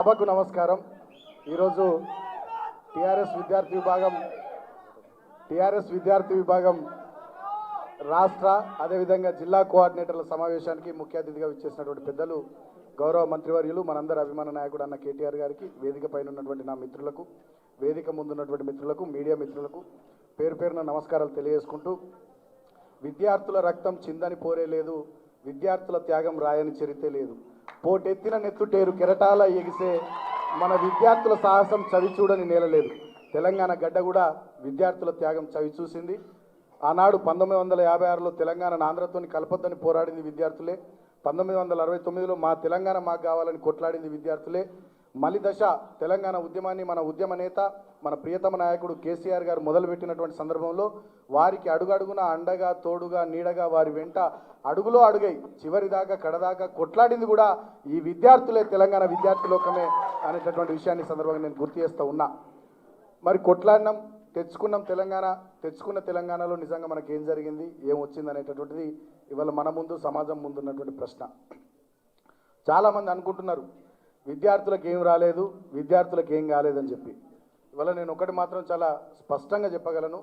సభకు నమస్కారం. ఈరోజు టిఆర్ఎస్ విద్యార్థి విభాగం టిఆర్ఎస్ విద్యార్థి విభాగం రాష్ట్ర అదేవిధంగా జిల్లా కోఆర్డినేటర్ల సమావేశానికి ముఖ్య అతిథిగా విచ్చేసినటువంటి పెద్దలు గౌరవ మంత్రివర్యులు మనందరి అభిమాన నాయకుడు అన్న కేటీఆర్ గారికి వేదిక పైన ఉన్నటువంటి నా మిత్రులకు వేదిక ముందున్నటువంటి మిత్రులకు మీడియా మిత్రులకు పేరు పేరున నమస్కారాలు తెలియజేసుకుంటూ విద్యార్థుల రక్తం చిందని పోరే లేదు విద్యార్థుల త్యాగం రాయని చరితే లేదు. పోటెత్తిన నెత్తుటేరు కెరటాల ఎగిసే మన విద్యార్థుల సాహసం చవి చూడని నేలలేదు. తెలంగాణ గడ్డ కూడా విద్యార్థుల త్యాగం చవి చూసింది ఆనాడు పంతొమ్మిది వందల యాభై ఆరులో తెలంగాణ ఆంధ్రతోని కలపొద్దని పోరాడింది విద్యార్థులే. పంతొమ్మిది వందల అరవై తొమ్మిదిలో మా తెలంగాణ మాకు కావాలని కొట్లాడింది విద్యార్థులే. మలిదశ తెలంగాణ ఉద్యమాన్ని మన ఉద్యమ నేత మన ప్రియతమ నాయకుడు కేసీఆర్ గారు మొదలుపెట్టినటువంటి సందర్భంలో వారికి అడుగడుగున అండగా తోడుగా నీడగా వారి వెంట అడుగులో అడుగై చివరి దాకా కడదాకా కొట్లాడింది కూడా ఈ విద్యార్థులే తెలంగాణ విద్యార్థి లోకమే అనేటటువంటి విషయాన్ని సందర్భంగా నేను గుర్తు చేస్తూ ఉన్నా. మరి కొట్లాడినాం తెచ్చుకున్నాం తెలంగాణ తెచ్చుకున్న తెలంగాణలో నిజంగా మనకి ఏం జరిగింది ఏం వచ్చింది అనేటటువంటిది ఇవాళ మన ముందు సమాజం ముందు ఉన్నటువంటి ప్రశ్న. చాలామంది అనుకుంటున్నారు విద్యార్థులకు ఏం రాలేదు విద్యార్థులకు ఏం కాలేదని చెప్పి. ఇవాళ నేను ఒకటి మాత్రం చాలా స్పష్టంగా చెప్పగలను.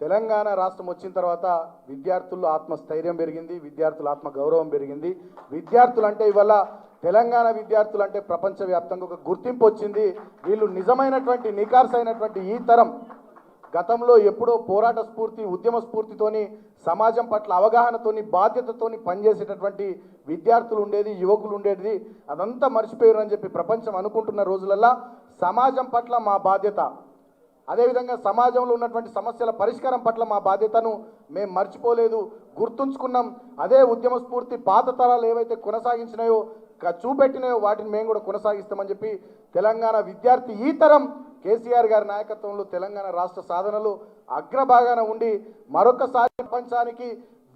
తెలంగాణ రాష్ట్రం వచ్చిన తర్వాత విద్యార్థుల్లో ఆత్మస్థైర్యం పెరిగింది విద్యార్థుల ఆత్మ గౌరవం పెరిగింది. విద్యార్థులు అంటే ఇవాళ తెలంగాణ విద్యార్థులు అంటే ప్రపంచవ్యాప్తంగా ఒక గుర్తింపు వచ్చింది. వీళ్ళు నిజమైనటువంటి నికార్స్ అయినటువంటి ఈ తరం గతంలో ఎప్పుడో పోరాట స్ఫూర్తి ఉద్యమ స్ఫూర్తితోని సమాజం పట్ల అవగాహనతోని బాధ్యతతోని పనిచేసేటటువంటి విద్యార్థులు ఉండేది యువకులు ఉండేది అదంతా మర్చిపోయారు అని చెప్పి ప్రపంచం అనుకుంటున్న రోజులల్లా సమాజం పట్ల మా బాధ్యత. అదేవిధంగా సమాజంలో ఉన్నటువంటి సమస్యల పరిష్కారం పట్ల మా బాధ్యతను మేము మర్చిపోలేదు. గుర్తుంచుకున్నాం అదే ఉద్యమ స్ఫూర్తి పాత తరాలు ఏవైతే కొనసాగించినాయో చూపెట్టినాయో వాటిని మేము కూడా కొనసాగిస్తామని చెప్పి తెలంగాణ విద్యార్థి ఈ తరం కేసీఆర్ గారి నాయకత్వంలో తెలంగాణ రాష్ట్ర సాధనలు అగ్రభాగాన ఉండి మరొకసారి ప్రపంచానికి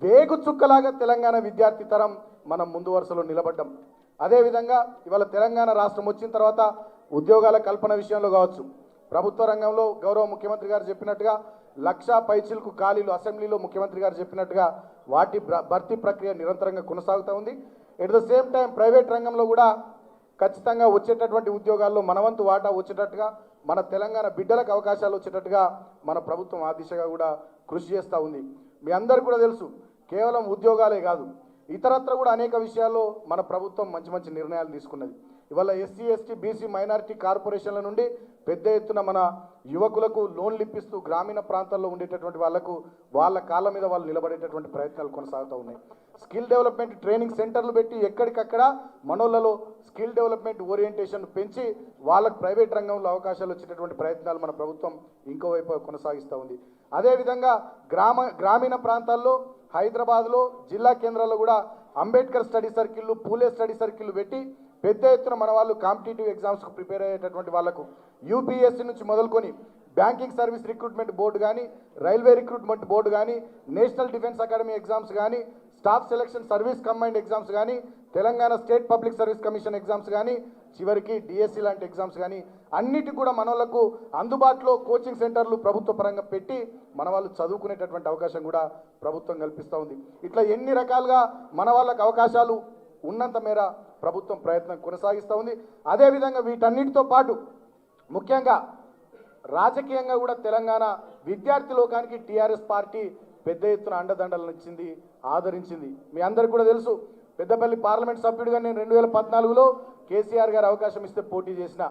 వేగు చుక్కలాగా తెలంగాణ విద్యార్థి తరం మనం ముందు వరుసలో నిలబడ్డాం. అదేవిధంగా ఇవాళ తెలంగాణ రాష్ట్రం వచ్చిన తర్వాత ఉద్యోగాల కల్పన విషయంలో కావచ్చు. ప్రభుత్వ రంగంలో గౌరవ ముఖ్యమంత్రి గారు చెప్పినట్టుగా లక్షా పైచిలకు ఖాళీలు అసెంబ్లీలో ముఖ్యమంత్రి గారు చెప్పినట్టుగా వాటి భర్తీ ప్రక్రియ నిరంతరంగా కొనసాగుతూ ఉంది. At the same time private రంగంలో కూడా ఖచ్చితంగా వచ్చేటటువంటి ఉద్యోగాల్లో మనవంతు వాటా వచ్చేటట్టుగా మన తెలంగాణ బిడ్డలకు అవకాశాలు వచ్చేటట్టుగా మన ప్రభుత్వం ఆ దిశగా కూడా కృషి చేస్తూ ఉంది. మీ అందరికీ కూడా తెలుసు కేవలం ఉద్యోగాలే కాదు ఇతరత్ర కూడా అనేక విషయాల్లో మన ప్రభుత్వం మంచి మంచి నిర్ణయాలు తీసుకున్నది. ఇవాళ ఎస్సీ ఎస్టీ బీసీ మైనారిటీ కార్పొరేషన్ల నుండి పెద్ద ఎత్తున మన యువకులకు లోన్లు ఇప్పిస్తూ గ్రామీణ ప్రాంతాల్లో ఉండేటటువంటి వాళ్ళకు వాళ్ళ కాళ్ళ మీద వాళ్ళు నిలబడేటటువంటి ప్రయత్నాలు కొనసాగుతూ ఉన్నాయి. స్కిల్ డెవలప్మెంట్ ట్రైనింగ్ సెంటర్లు పెట్టి ఎక్కడికక్కడ మనోళ్ళలో స్కిల్ డెవలప్మెంట్ ఓరియంటేషన్ పెంచి వాళ్ళకు ప్రైవేట్ రంగంలో అవకాశాలు వచ్చేటటువంటి ప్రయత్నాలు మన ప్రభుత్వం ఇంకోవైపు కొనసాగిస్తూ ఉంది. అదేవిధంగా గ్రామ గ్రామీణ ప్రాంతాల్లో హైదరాబాద్లో జిల్లా కేంద్రాల్లో కూడా అంబేద్కర్ స్టడీ సర్కిళ్ళు పూలే స్టడీ సర్కిళ్ళు పెట్టి పెద్ద ఎత్తున మన వాళ్ళు కాంపిటేటివ్ ఎగ్జామ్స్కు ప్రిపేర్ అయ్యేటటువంటి వాళ్ళకు యూపీఎస్సీ నుంచి మొదలుకొని బ్యాంకింగ్ సర్వీస్ రిక్రూట్మెంట్ బోర్డు కానీ రైల్వే రిక్రూట్మెంట్ బోర్డు కానీ నేషనల్ డిఫెన్స్ అకాడమీ ఎగ్జామ్స్ కానీ staff selection service combined exams కానీ Telangana state public service commission exams కానీ చివరికి డిఎస్సి లాంటి ఎగ్జామ్స్ కానీ అన్నిటి కూడా మన వాళ్ళకు అందుబాటులో కోచింగ్ సెంటర్లు ప్రభుత్వ పరంగా పెట్టి మన వాళ్ళు చదువుకునేటటువంటి అవకాశం కూడా ప్రభుత్వం కల్పిస్తూ ఉంది. ఇట్లా ఎన్ని రకాలుగా మన వాళ్ళకు అవకాశాలు ఉన్నంత మేర ప్రభుత్వం ప్రయత్నం కొనసాగిస్తూ ఉంది. అదేవిధంగా వీటన్నిటితో పాటు ముఖ్యంగా రాజకీయంగా కూడా తెలంగాణ విద్యార్థి లోకానికి టీఆర్ఎస్ పార్టీ పెద్ద ఎత్తున అండదండలను ఇచ్చింది ఆదరించింది. మీ అందరికి కూడా తెలుసు పెద్దపల్లి పార్లమెంట్ సభ్యుడిగా నేను రెండు వేల పద్నాలుగులో కేసీఆర్ గారు అవకాశం ఇస్తే పోటీ చేసిన.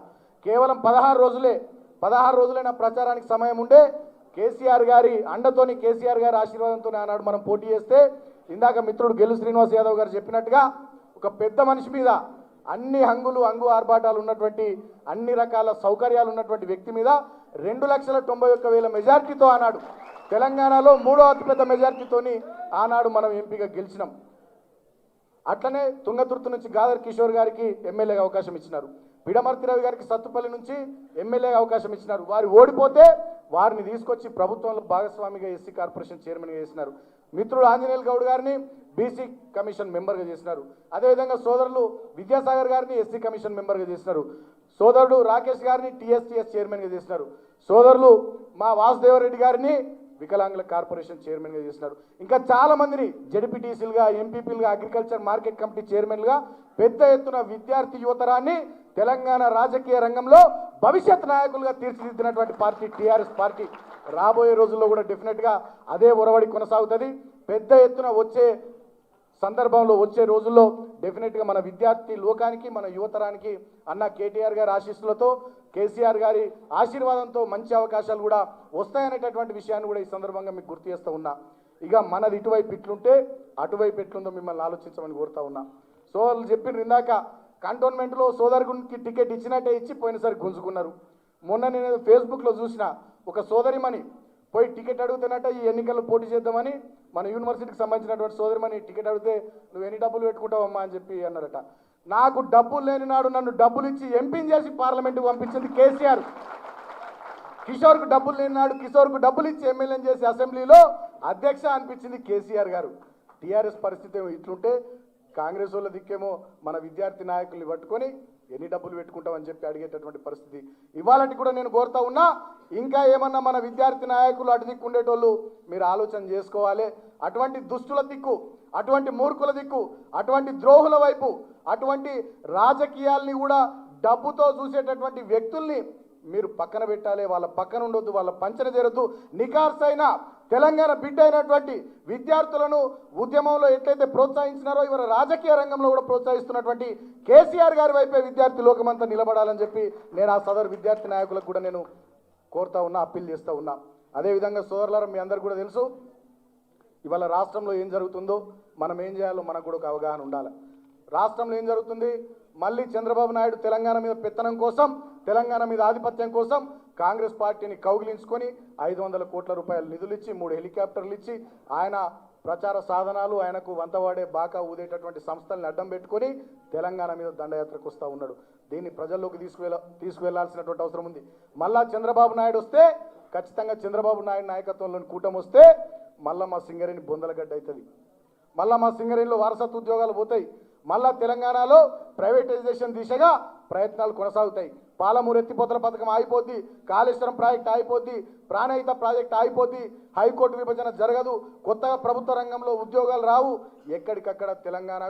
కేవలం పదహారు రోజులే పదహారు రోజులే నా ప్రచారానికి సమయం ఉండే. కేసీఆర్ గారి అండతోని కేసీఆర్ గారి ఆశీర్వాదంతో ఆనాడు మనం పోటీ చేస్తే ఇందాక మిత్రుడు గెలు శ్రీనివాస్ యాదవ్ గారు చెప్పినట్టుగా ఒక పెద్ద మనిషి మీద అన్ని హంగులు అంగు ఆర్భాటాలు ఉన్నటువంటి అన్ని రకాల సౌకర్యాలు ఉన్నటువంటి వ్యక్తి మీద రెండు లక్షల తొంభై ఒక్క వేల మెజార్టీతో ఆనాడు తెలంగాణలో మూడో అతిపెద్ద మెజార్టీతోని ఆనాడు మనం ఎంపీగా గెలిచినాం. అట్లనే తుంగతుర్తి నుంచి గాదర్ కిషోర్ గారికి ఎమ్మెల్యేగా అవకాశం ఇచ్చినారు. పిడమర్తి రవి గారికి సత్తుపల్లి నుంచి ఎమ్మెల్యేగా అవకాశం ఇచ్చినారు. వారు ఓడిపోతే వారిని తీసుకొచ్చి ప్రభుత్వంలో భాగస్వామిగా ఎస్సీ కార్పొరేషన్ చైర్మన్గా చేసినారు. మిత్రుడు ఆంజనేయులు గౌడ్ గారిని బీసీ కమిషన్ మెంబర్గా చేసినారు. అదేవిధంగా సోదరులు విద్యాసాగర్ గారిని ఎస్సీ కమిషన్ మెంబర్గా చేసినారు. సోదరుడు రాకేష్ గారిని టీఎస్టీఎస్ చైర్మన్గా చేసినారు. సోదరులు మా వాసుదేవరెడ్డి గారిని వికలాంగుల కార్పొరేషన్ చైర్మన్గా చేసినారు. ఇంకా చాలా మందిని జడ్పీటీసీలుగా ఎంపీపీలుగా అగ్రికల్చర్ మార్కెట్ కమిటీ చైర్మన్లుగా పెద్ద ఎత్తున విద్యార్థి యువతరాన్ని తెలంగాణ రాజకీయ రంగంలో భవిష్యత్ నాయకులుగా తీర్చిదిద్దినటువంటి పార్టీ టీఆర్ఎస్ పార్టీ రాబోయే రోజుల్లో కూడా డెఫినెట్గా అదే ఒరవడి కొనసాగుతుంది. పెద్ద ఎత్తున వచ్చే సందర్భంలో వచ్చే రోజుల్లో డెఫినెట్గా మన విద్యార్థి లోకానికి మన యువతరానికి అన్న కేటీఆర్ గారి ఆశీస్సులతో కేసీఆర్ గారి ఆశీర్వాదంతో మంచి అవకాశాలు కూడా వస్తాయనేటటువంటి విషయాన్ని కూడా ఈ సందర్భంగా మీకు గుర్తు చేస్తూ ఉన్నా. ఇక మనది ఇటువైపు ఇట్లుంటే అటువైపు ఎట్లుందో మిమ్మల్ని ఆలోచించమని కోరుతా ఉన్నా. సో వాళ్ళు చెప్పిన ఇందాక కంటోన్మెంట్లో సోదరునికి టికెట్ ఇచ్చినట్టే ఇచ్చి పోయినసారి గుంజుకున్నారు. మొన్న నేను ఫేస్బుక్లో చూసిన ఒక సోదరిమణి పోయి టికెట్ అడుగుతున్నట్ట ఈ ఎన్నికల్లో పోటీ చేద్దామని మన యూనివర్సిటీకి సంబంధించినటువంటి సోదరిమణి టికెట్ అడిగితే నువ్వు ఎన్ని డబ్బులు పెట్టుకుంటావమ్మా అని చెప్పి అన్నారట. నాకు డబ్బులు లేని నాడు నన్ను డబ్బులు ఇచ్చి ఎంపీని చేసి పార్లమెంట్కి పంపించింది కేసీఆర్. కిషోర్కు డబ్బులు లేని నాడు కిషోర్కు డబ్బులు ఇచ్చి ఎమ్మెల్యేని చేసి అసెంబ్లీలో అధ్యక్ష అనిపించింది కేసీఆర్ గారు. టీఆర్ఎస్ పరిస్థితి ఇట్లుంటే కాంగ్రెస్ వాళ్ళ దిక్కేమో మన విద్యార్థి నాయకుల్ని పట్టుకొని ఎన్ని డబ్బులు పెట్టుకుంటామని చెప్పి అడిగేటటువంటి పరిస్థితి. ఇవాళకి కూడా నేను కోరుతా ఉన్నా ఇంకా ఏమన్నా మన విద్యార్థి నాయకులు అటు దిక్కు ఉండేటోళ్ళు మీరు ఆలోచన చేసుకోవాలి. అటువంటి దుష్టుల దిక్కు అటువంటి మూర్ఖుల దిక్కు అటువంటి ద్రోహుల వైపు అటువంటి రాజకీయాల్ని కూడా డబ్బుతో చూసేటటువంటి వ్యక్తుల్ని మీరు పక్కన పెట్టాలి. వాళ్ళ పక్కన ఉండొద్దు వాళ్ళ పంచన చేరొద్దు నికార్సైన తెలంగాణ బిడ్డ అయినటువంటి విద్యార్థులను ఉద్యమంలో ఎట్లయితే ప్రోత్సహించినారో ఇవాళ రాజకీయ రంగంలో కూడా ప్రోత్సహిస్తున్నటువంటి కేసీఆర్ గారి వైపే విద్యార్థి లోకమంతా నిలబడాలని చెప్పి నేను ఆ సదరు విద్యార్థి నాయకులకు కూడా నేను కోరుతా ఉన్నా అప్పీల్ చేస్తూ ఉన్నా. అదేవిధంగా సోదరులారా మీ అందరు కూడా తెలుసు ఇవాళ రాష్ట్రంలో ఏం జరుగుతుందో మనం ఏం చేయాలో మనకు కూడా ఒక అవగాహన ఉండాలి. రాష్ట్రంలో ఏం జరుగుతుంది? మళ్ళీ చంద్రబాబు నాయుడు తెలంగాణ మీద పెత్తనం కోసం తెలంగాణ మీద ఆధిపత్యం కోసం కాంగ్రెస్ పార్టీని కౌగిలించుకొని ఐదు వందల కోట్ల రూపాయల నిధులు ఇచ్చి మూడు హెలికాప్టర్లు ఇచ్చి ఆయన ప్రచార సాధనాలు ఆయనకు వంతవాడే బాకా ఊదేటటువంటి సంస్థల్ని అడ్డం పెట్టుకొని తెలంగాణ మీద దండయాత్రకు వస్తూ ఉన్నాడు. దీన్ని ప్రజల్లోకి తీసుకువెళ్ళ తీసుకువెళ్ళాల్సినటువంటి అవసరం ఉంది. మళ్ళా చంద్రబాబు నాయుడు వస్తే ఖచ్చితంగా చంద్రబాబు నాయుడు నాయకత్వంలోని కూటమి వస్తే మళ్ళా మా సింగరేణి బొందలగడ్డ అవుతుంది. మళ్ళా మా సింగరేణిలో వారసత్వ ఉద్యోగాలు పోతాయి. మళ్ళా తెలంగాణలో ప్రైవేటైజేషన్ దిశగా ప్రయత్నాలు కొనసాగుతాయి. పాలమూరు ఎత్తిపోతల పథకం ఆగిపోద్ది కాళేశ్వరం ప్రాజెక్ట్ ఆగిపోద్ది ప్రాణహిత ప్రాజెక్ట్ ఆగిపోద్ది హైకోర్టు విభజన జరగదు కొత్తగా ప్రభుత్వ రంగంలో ఉద్యోగాలు రావు. ఎక్కడికక్కడ తెలంగాణ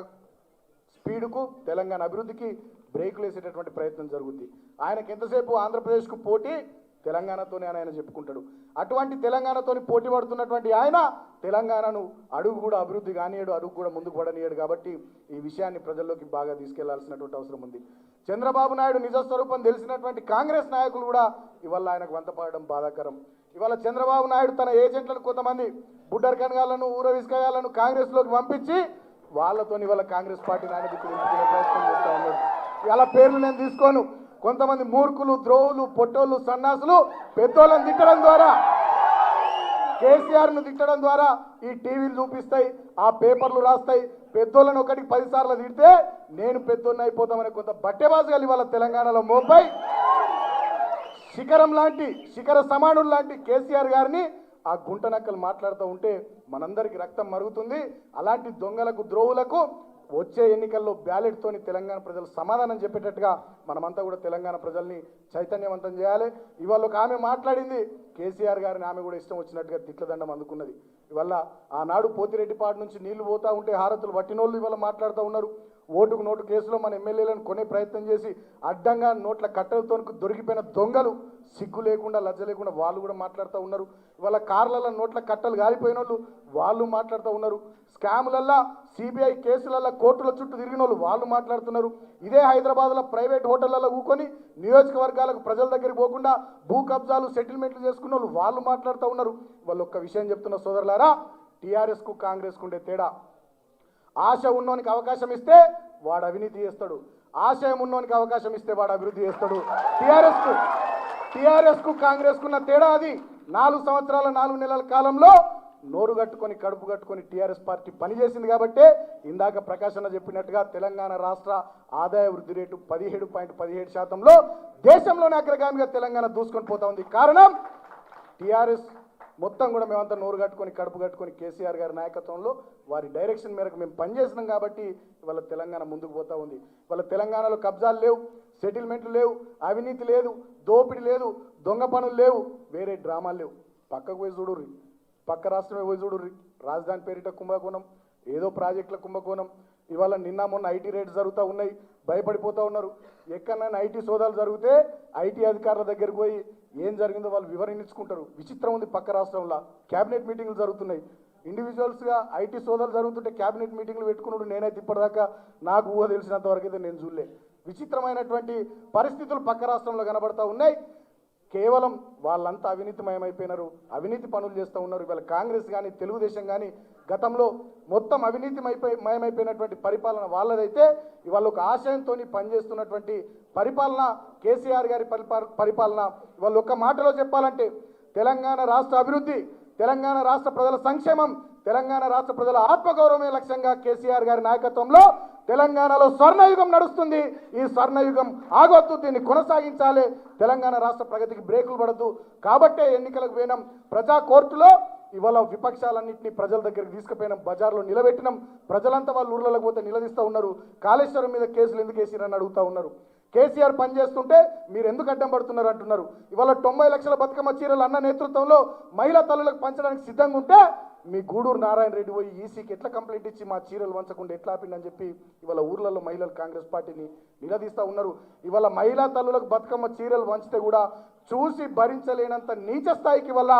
స్పీడ్కు తెలంగాణ అభివృద్ధికి బ్రేకులు వేసేటటువంటి ప్రయత్నం జరుగుద్ది. ఆయనకి ఎంతసేపు ఆంధ్రప్రదేశ్కు పోటీ? తెలంగాణతోనే అని ఆయన చెప్పుకుంటాడు. అటువంటి తెలంగాణతోని పోటీ పడుతున్నటువంటి ఆయన తెలంగాణను అడుగు కూడా అభివృద్ధి కానియడు అడుగు కూడా ముందుకు పడనీయడు కాబట్టి ఈ విషయాన్ని ప్రజల్లోకి బాగా తీసుకెళ్ళాల్సినటువంటి అవసరం ఉంది. చంద్రబాబు నాయుడు నిజ స్వరూపం తెలిసినటువంటి కాంగ్రెస్ నాయకులు కూడా ఇవాళ ఆయనకు వంతపడడం బాధాకరం. ఇవాళ చంద్రబాబు నాయుడు తన ఏజెంట్లను కొంతమంది బుడ్డర్ కనగాలను ఊరవిస్కగాలను కాంగ్రెస్లోకి పంపించి వాళ్ళతో ఇవాళ కాంగ్రెస్ పార్టీ నాయకులు ప్రయత్నం చేస్తూ ఉన్నాడు. ఇలా పేర్లు నేను తీసుకోను. కొంతమంది మూర్ఖులు ద్రోవులు పొట్టోళ్ళు సన్నాసులు పెద్దోళ్ళని తిట్టడం ద్వారా కేసీఆర్ను తిట్టడం ద్వారా ఈ టీవీలు చూపిస్తాయి ఆ పేపర్లు రాస్తాయి. పెద్దోళ్ళని ఒకటికి పదిసార్లు తిడితే నేను పెద్దోళ్ళని అయిపోతామని కొంత బట్టెబాజుగా వాళ్ళ తెలంగాణలో మోపై. శిఖరం లాంటి శిఖర సమానుడు లాంటి కేసీఆర్ గారిని ఆ గుంట నక్కలు మాట్లాడుతూ ఉంటే మనందరికీ రక్తం మరుగుతుంది. అలాంటి దొంగలకు ద్రోవులకు వచ్చే ఎన్నికల్లో బ్యాలెట్తోని తెలంగాణ ప్రజలు సమాధానం చెప్పేటట్టుగా మనమంతా కూడా తెలంగాణ ప్రజల్ని చైతన్యవంతం చేయాలి. ఇవాళ ఒక ఆమె మాట్లాడింది కేసీఆర్ గారిని ఆమె కూడా ఇష్టం వచ్చినట్టుగా తిట్లదండం అందుకున్నది. ఇవాళ ఆనాడు పోతిరెడ్డిపాడు నుంచి నీళ్ళు పోతా ఉంటే హారతులు పట్టినోళ్ళు ఇవాళ మాట్లాడుతూ ఉన్నారు. ఓటుకు నోటు కేసులో మన ఎమ్మెల్యేలను కొనే ప్రయత్నం చేసి అడ్డంగా నోట్ల కట్టలతో దొరికిపోయిన దొంగలు సిగ్గు లేకుండా లజ్జ లేకుండా వాళ్ళు కూడా మాట్లాడుతూ ఉన్నారు. ఇవాళ కార్లలో నోట్ల కట్టలు గాలిపోయిన వాళ్ళు వాళ్ళు మాట్లాడుతూ ఉన్నారు. స్కాములల్లా సిబిఐ కేసులల్లా కోర్టుల చుట్టూ తిరిగిన వాళ్ళు వాళ్ళు మాట్లాడుతున్నారు. ఇదే హైదరాబాద్లో ప్రైవేట్ హోటళ్ళలో ఊకొని నియోజకవర్గాలకు ప్రజల దగ్గరికి పోకుండా భూ కబ్జాలు సెటిల్మెంట్లు చేసుకున్న వాళ్ళు వాళ్ళు మాట్లాడుతూ ఉన్నారు. వాళ్ళు ఒక్క విషయం చెప్తున్న సోదరులారా టీఆర్ఎస్కు కాంగ్రెస్కు ఉండే తేడా. ఆశ ఉన్నోనికి అవకాశం ఇస్తే వాడు అవినీతి చేస్తాడు. ఆశయం ఉన్నోనికి అవకాశం ఇస్తే వాడు అభివృద్ధి చేస్తాడు. టీఆర్ఎస్కు టీఆర్ఎస్కు కాంగ్రెస్కు ఉన్న తేడా అది. నాలుగు సంవత్సరాల నాలుగు నెలల కాలంలో నోరు కట్టుకొని కడుపు కట్టుకొని టీఆర్ఎస్ పార్టీ పనిచేసింది కాబట్టే ఇందాక ప్రకాశన చెప్పినట్టుగా తెలంగాణ రాష్ట్ర ఆదాయ వృద్ధి రేటు పదిహేడు పాయింట్ పదిహేడు శాతంలో దేశంలోనే అగ్రగామిగా తెలంగాణ దూసుకొని పోతా ఉంది. కారణం టీఆర్ఎస్ మొత్తం కూడా మేమంతా నోరు కట్టుకొని కడుపు కట్టుకొని కేసీఆర్ గారి నాయకత్వంలో వారి డైరెక్షన్ మేరకు మేము పనిచేసినాం కాబట్టి ఇవాళ తెలంగాణ ముందుకు పోతా ఉంది. ఇవాళ తెలంగాణలో కబ్జాలు లేవు సెటిల్మెంట్లు లేవు అవినీతి లేదు దోపిడీ లేదు దొంగ పనులు లేవు వేరే డ్రామాలు లేవు. పక్కకు పోయి చూడుర్రి. పక్క రాష్ట్రమే పోయి చూడు రాజధాని పేరిట కుంభకోణం ఏదో ప్రాజెక్టుల కుంభకోణం ఇవాళ నిన్న మొన్న ఐటీ రేట్స్ జరుగుతూ ఉన్నాయి భయపడిపోతూ ఉన్నారు. ఎక్కడైనా ఐటీ సోదాలు జరిగితే ఐటీ అధికారుల దగ్గరికి పోయి ఏం జరిగిందో వాళ్ళు వివరించుకుంటారు. విచిత్రం ఉంది పక్క రాష్ట్రంలో. క్యాబినెట్ మీటింగ్లు జరుగుతున్నాయి. ఇండివిజువల్స్గా ఐటీ సోదాలు జరుగుతుంటే క్యాబినెట్ మీటింగ్లు పెట్టుకున్నాడు నేనైతే ఇప్పటిదాకా నాకు ఊహ తెలిసినంత వరకు అయితే నేను చూడలే. విచిత్రమైనటువంటి పరిస్థితులు పక్క రాష్ట్రంలో కనబడతా ఉన్నాయి. కేవలం వాళ్ళంతా అవినీతిమయమైపోయినారు అవినీతి పనులు చేస్తూ ఉన్నారు. ఇవాళ కాంగ్రెస్ కానీ తెలుగుదేశం కానీ గతంలో మొత్తం అవినీతిమైపోయి మయమైపోయినటువంటి పరిపాలన వాళ్ళదైతే ఇవాళ ఒక ఆశయంతో పనిచేస్తున్నటువంటి పరిపాలన కేసీఆర్ గారి పరిపాలన. ఇవాళ ఒక్క మాటలో చెప్పాలంటే తెలంగాణ రాష్ట్ర అభివృద్ధి తెలంగాణ రాష్ట్ర ప్రజల సంక్షేమం తెలంగాణ రాష్ట్ర ప్రజల ఆత్మగౌరవమే లక్ష్యంగా కేసీఆర్ గారి నాయకత్వంలో తెలంగాణలో స్వర్ణయుగం నడుస్తుంది. ఈ స్వర్ణయుగం ఆగొద్దు దీన్ని కొనసాగించాలి. తెలంగాణ రాష్ట్ర ప్రగతికి బ్రేకులు పడద్దు. కాబట్టే ఎన్నికలకు పోయినాం. ప్రజా కోర్టులో ఇవాళ విపక్షాలన్నింటినీ ప్రజల దగ్గరికి తీసుకుపోయినాం. బజార్లో నిలబెట్టినాం. ప్రజలంతా వాళ్ళు ఊర్లలోకి పోతే నిలదీస్తూ ఉన్నారు. కాళేశ్వరం మీద కేసులు ఎందుకు వేసిరని అడుగుతా ఉన్నారు. కేసీఆర్ పనిచేస్తుంటే మీరు ఎందుకు అడ్డం పడుతున్నారు అంటున్నారు. ఇవాళ తొంభై లక్షల బతుకమ్మ చీరలు అన్న నేతృత్వంలో మహిళా తల్లులకు పంచడానికి సిద్ధంగా ఉంటే మీ గూడూరు నారాయణ రెడ్డి పోయి ఈసీకి ఎట్లా కంప్లైంట్ ఇచ్చి మా చీరలు వంచకుండా ఎట్లా ఆపిండని చెప్పి ఇవాళ ఊర్లలో మహిళలు కాంగ్రెస్ పార్టీని నిలదీస్తూ ఉన్నారు. ఇవాళ మహిళా తల్లులకు బతుకమ్మ చీరలు వంచితే కూడా చూసి భరించలేనంత నీచ స్థాయికి వల్ల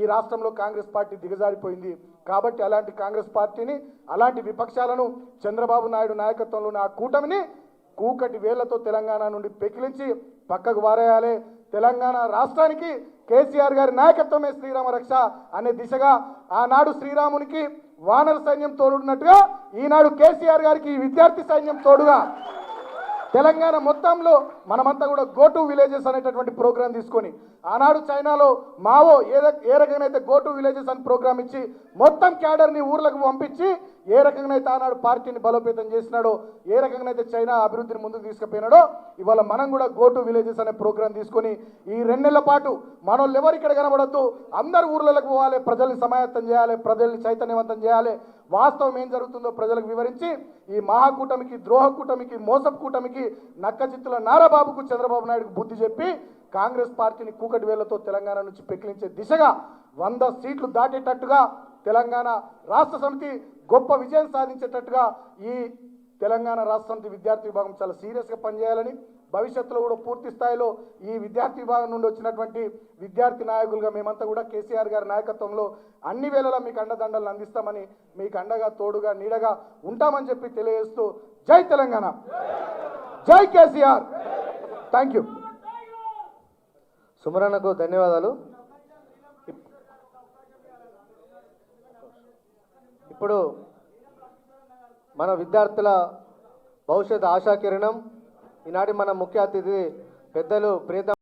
ఈ రాష్ట్రంలో కాంగ్రెస్ పార్టీ దిగజారిపోయింది. కాబట్టి అలాంటి కాంగ్రెస్ పార్టీని అలాంటి విపక్షాలను చంద్రబాబు నాయుడు నాయకత్వంలోని ఆ కూటమిని కూకటి వేళ్ళతో తెలంగాణ నుండి పెకిలించి పక్కకు వారేయాలి. తెలంగాణ రాష్ట్రానికి కేసీఆర్ గారి నాయకత్వమే శ్రీరామ రక్ష అనే దిశగా ఆనాడు శ్రీరామునికి వానర సైన్యం తోడున్నట్టుగా ఈనాడు కేసీఆర్ గారికి ఈ విద్యార్థి సైన్యం తోడుగా తెలంగాణ మొత్తంలో మనమంతా కూడా గోటు విలేజెస్ అనేటటువంటి ప్రోగ్రాం తీసుకొని ఆనాడు చైనాలో మావో ఏ ఏ రకమైన అయితే గో విలేజెస్ అని ప్రోగ్రామ్ ఇచ్చి మొత్తం క్యాడర్ని ఊర్లకు పంపించి ఏ రకంగా అయితే ఆనాడు పార్టీని బలోపేతం చేసినాడో ఏ రకంగా అయితే చైనా అభివృద్ధిని ముందుకు తీసుకుపోయినాడో ఇవాళ మనం కూడా గో టు విలేజెస్ అనే ప్రోగ్రాం తీసుకొని ఈ రెండు నెలల పాటు మనోళ్ళు ఎవరు ఇక్కడ కనబడద్దు అందరు ఊర్లకు పోవాలి ప్రజల్ని సమాయత్తం చేయాలి ప్రజల్ని చైతన్యవంతం చేయాలి. వాస్తవం ఏం జరుగుతుందో ప్రజలకు వివరించి ఈ మహాకూటమికి ద్రోహ కూటమికి మోసపు కూటమికి నక్కచిత్తుల నారాబాబుకు చంద్రబాబు నాయుడుకు బుద్ధి చెప్పి కాంగ్రెస్ పార్టీని కూకటి వేళ్ళతో తెలంగాణ నుంచి పెకిలించే దిశగా వంద సీట్లు దాటేటట్టుగా తెలంగాణ రాష్ట్ర సమితి గొప్ప విజయం సాధించేటట్టుగా ఈ తెలంగాణ రాష్ట్ర సమితి విద్యార్థి విభాగం చాలా సీరియస్గా పనిచేయాలని భవిష్యత్తులో కూడా పూర్తి స్థాయిలో ఈ విద్యార్థి విభాగం నుండి వచ్చినటువంటి విద్యార్థి నాయకులుగా మేమంతా కూడా కేసీఆర్ గారి నాయకత్వంలో అన్ని వేళలా మీకు అండదండలు అందిస్తామని మీకు అండగా తోడుగా నీడగా ఉంటామని చెప్పి తెలియజేస్తూ జై తెలంగాణ. జై కేసీఆర్. థ్యాంక్ యూ సుమరణకు ధన్యవాదాలు. ఇప్పుడు మన విద్యార్థుల భవిష్యత్ ఆశాకిరణం. ఈనాటి మన ముఖ్య అతిథి పెద్దలు ప్రీతం